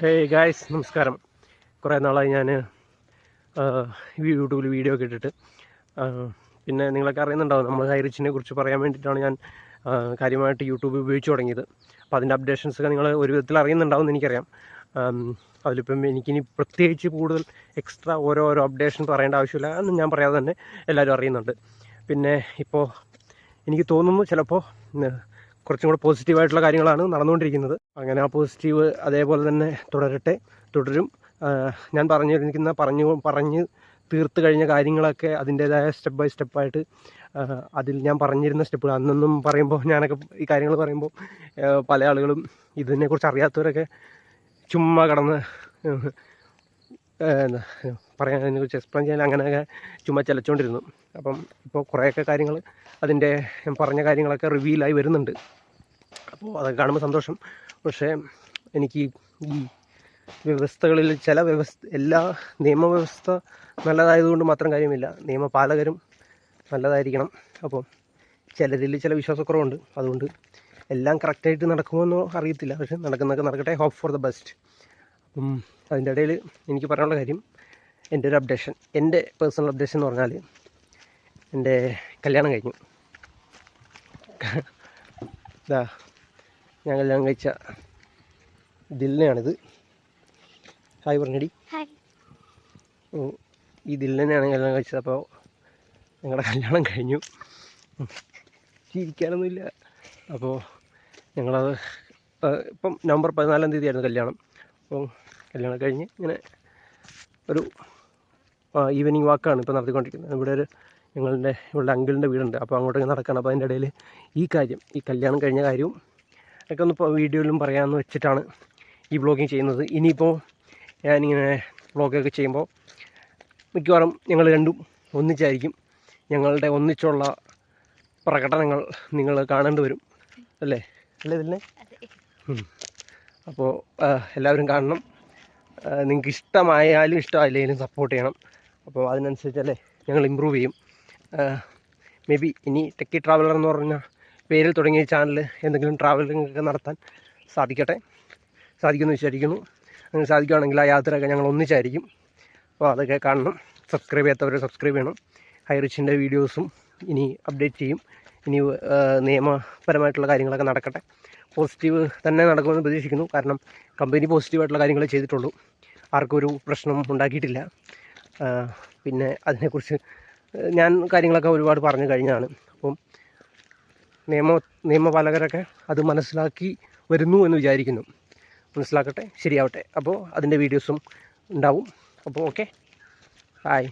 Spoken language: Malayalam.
ഹേയ് ഗായ്സ് നമസ്കാരം. കുറേ നാളായി ഞാൻ യൂട്യൂബിൽ വീഡിയോ ഒക്കെ ഇട്ടിട്ട്. പിന്നെ നിങ്ങളൊക്കെ അറിയുന്നുണ്ടാവും നമ്മൾ ഹൈറിച്ചിനെ കുറിച്ച് പറയാൻ വേണ്ടിയിട്ടാണ് ഞാൻ കാര്യമായിട്ട് യൂട്യൂബ് ഉപയോഗിച്ച് തുടങ്ങിയത്. അപ്പോൾ അതിന്റെ അപ്ഡേഷൻസൊക്കെ നിങ്ങൾ ഒരു വിധത്തിൽ അറിയുന്നുണ്ടാവും എനിക്കറിയാം. അതിലിപ്പം എനിക്കിനി പ്രത്യേകിച്ച് കൂടുതൽ എക്സ്ട്രാ ഓരോ ഓരോ അപ്ഡേഷൻ പറയേണ്ട ആവശ്യമില്ല എന്ന് ഞാൻ പറയാതെ തന്നെ എല്ലാവരും അറിയുന്നുണ്ട്. പിന്നെ ഇപ്പോൾ എനിക്ക് തോന്നുന്നു ചിലപ്പോൾ കുറച്ചും കൂടെ പോസിറ്റീവായിട്ടുള്ള കാര്യങ്ങളാണ് നടന്നുകൊണ്ടിരിക്കുന്നത്. അങ്ങനെ ആ പോസിറ്റീവ് അതേപോലെ തന്നെ തുടരട്ടെ തുടരും. ഞാൻ പറഞ്ഞിരിക്കുന്ന പറഞ്ഞു പറഞ്ഞ് തീർത്ത് കഴിഞ്ഞ കാര്യങ്ങളൊക്കെ അതിന്റേതായ സ്റ്റെപ്പ് ബൈ സ്റ്റെപ്പായിട്ട് അതിൽ ഞാൻ പറഞ്ഞിരുന്ന സ്റ്റെപ്പുകൾ അന്നൊന്നും പറയുമ്പോൾ ഞാനൊക്കെ ഈ കാര്യങ്ങൾ പറയുമ്പോൾ പല ആളുകളും ഇതിനെക്കുറിച്ച് അറിയാത്തവരൊക്കെ ചുമ്മാ കടന്ന് എന്താ പറയാൻ അതിനെക്കുറിച്ച് എക്സ്പ്ലെയിൻ ചെയ്യാൻ അങ്ങനെയൊക്കെ ചുമ്മാ ചിലച്ചുകൊണ്ടിരുന്നു അപ്പം ഇപ്പോൾ കുറേയൊക്കെ കാര്യങ്ങൾ അതിന്റെ പറഞ്ഞ കാര്യങ്ങളൊക്കെ റിവീലായി വരുന്നുണ്ട്. അപ്പോൾ അതൊക്കെ കാണുമ്പോൾ സന്തോഷം. പക്ഷേ എനിക്ക് ഈ വ്യവസ്ഥകളിൽ ചില വ്യവസ്ഥ എല്ലാ നിയമവ്യവസ്ഥ നല്ലതായതുകൊണ്ട് മാത്രം കാര്യമില്ല. നിയമപാലകരും നല്ലതായിരിക്കണം. അപ്പോൾ ചിലരിൽ ചില വിശ്വാസക്കുറവുണ്ട്. അതുകൊണ്ട് എല്ലാം കറക്റ്റായിട്ട് നടക്കുമെന്നോ അറിയത്തില്ല. പക്ഷെ നടക്കുന്നതൊക്കെ നടക്കട്ടെ. ഹോപ്പ് ഫോർ ദ ബെസ്റ്റ് അപ്പം അതിന്റെ ഇടയിൽ എനിക്ക് പറയാനുള്ള കാര്യം എന്റെ ഒരു അപ്ഡേഷൻ എന്റെ പേഴ്സണൽ അപ്ഡേഷൻ എന്ന് പറഞ്ഞാൽ എന്റെ കല്യാണം കഴിഞ്ഞു. ഇതാ ഞാൻ കല്യാണം കഴിച്ച ദിലിനെയാണിത്. ഹായ് പറഞ്ഞടി. ഈ ദിലിനെയാണ് കല്യാണം കഴിച്ചത് അപ്പോൾ ഞങ്ങളുടെ കല്യാണം കഴിഞ്ഞു. ജീവിക്കാനൊന്നുമില്ല ചിരിക്കാനൊന്നുമില്ല. അപ്പോൾ ഞങ്ങളത് ഇപ്പം നവംബർ പതിനാലാം തീയതി ആയിരുന്നു കല്യാണം. അപ്പോൾ കല്യാണം കഴിഞ്ഞ് ഇങ്ങനെ ഒരു ഈവനിങ് വാക്കാണ് ഇപ്പോൾ നടത്തിക്കൊണ്ടിരിക്കുന്നത്. ഇവിടെ ഒരു ഞങ്ങളുടെ ഇവിടെ അങ്കിളിന്റെ വീടുണ്ട്. അപ്പോൾ അങ്ങോട്ട് ഇങ്ങനെ നടക്കണം. അപ്പോൾ അതിന്റെ ഇടയിൽ ഈ കാര്യം ഈ കല്യാണം കഴിഞ്ഞ കാര്യവും ഒക്കെ ഒന്ന് ഇപ്പോൾ വീഡിയോയിലും പറയാമെന്ന് വെച്ചിട്ടാണ് ഈ വ്ളോഗിങ് ചെയ്യുന്നത്. ഇനിയിപ്പോൾ ഞാനിങ്ങനെ വ്ളോഗൊക്കെ ചെയ്യുമ്പോൾ മിക്കവാറും ഞങ്ങൾ രണ്ടും ഒന്നിച്ചായിരിക്കും. ഞങ്ങളുടെ ഒന്നിച്ചുള്ള പ്രകടനങ്ങൾ നിങ്ങൾ കാണേണ്ടി വരും. അല്ലേ? അല്ലേ ഇതിനെ അപ്പോൾ എല്ലാവരും കാണണം. നിങ്ങൾക്ക് ഇഷ്ടമായാലും ഇഷ്ടമായില്ലെങ്കിലും സപ്പോർട്ട് ചെയ്യണം. അപ്പോൾ അതിനനുസരിച്ചല്ലേ ഞങ്ങൾ ഇമ്പ്രൂവ് ചെയ്യും. മേ ബി ഇനി ടെക്കി ട്രാവലർ എന്ന് പറഞ്ഞ പേരിൽ തുടങ്ങിയ ചാനൽ എന്തെങ്കിലും ട്രാവലിംഗ് ഒക്കെ നടത്താൻ സാധിക്കട്ടെ. സാധിക്കുമെന്ന് വിചാരിക്കുന്നു. അങ്ങനെ സാധിക്കുകയാണെങ്കിൽ ആ യാത്രയൊക്കെ ഞങ്ങൾ ഒന്നിച്ചായിരിക്കും. അപ്പോൾ അതൊക്കെ കാണണം. സബ്സ്ക്രൈബ് ചെയ്യാത്തവർ സബ്സ്ക്രൈബ് ചെയ്യണം. ഹൈറിച്ചിന്റെ വീഡിയോസും ഇനി അപ്ഡേറ്റ് ചെയ്യും. ഇനി നിയമപരമായിട്ടുള്ള കാര്യങ്ങളൊക്കെ നടക്കട്ടെ. പോസിറ്റീവ് തന്നെ നടക്കുമെന്ന് പ്രതീക്ഷിക്കുന്നു. കാരണം കമ്പനി പോസിറ്റീവായിട്ടുള്ള കാര്യങ്ങളെ ചെയ്തിട്ടുള്ളൂ. ആർക്കും ഒരു പ്രശ്നം ഉണ്ടാക്കിയിട്ടില്ല. പിന്നെ അതിനെക്കുറിച്ച് ഞാൻ കാര്യങ്ങളൊക്കെ ഒരുപാട് പറഞ്ഞു കഴിഞ്ഞതാണ് അപ്പം നിയമ നിയമപാലകരൊക്കെ അത് മനസ്സിലാക്കി വരുന്നു എന്ന് വിചാരിക്കുന്നു. മനസ്സിലാക്കട്ടെ? ശരിയാവട്ടെ. അപ്പോൾ അതിന്റെ വീഡിയോസും ഉണ്ടാവും. അപ്പോൾ ഓക്കെ. ഹായ്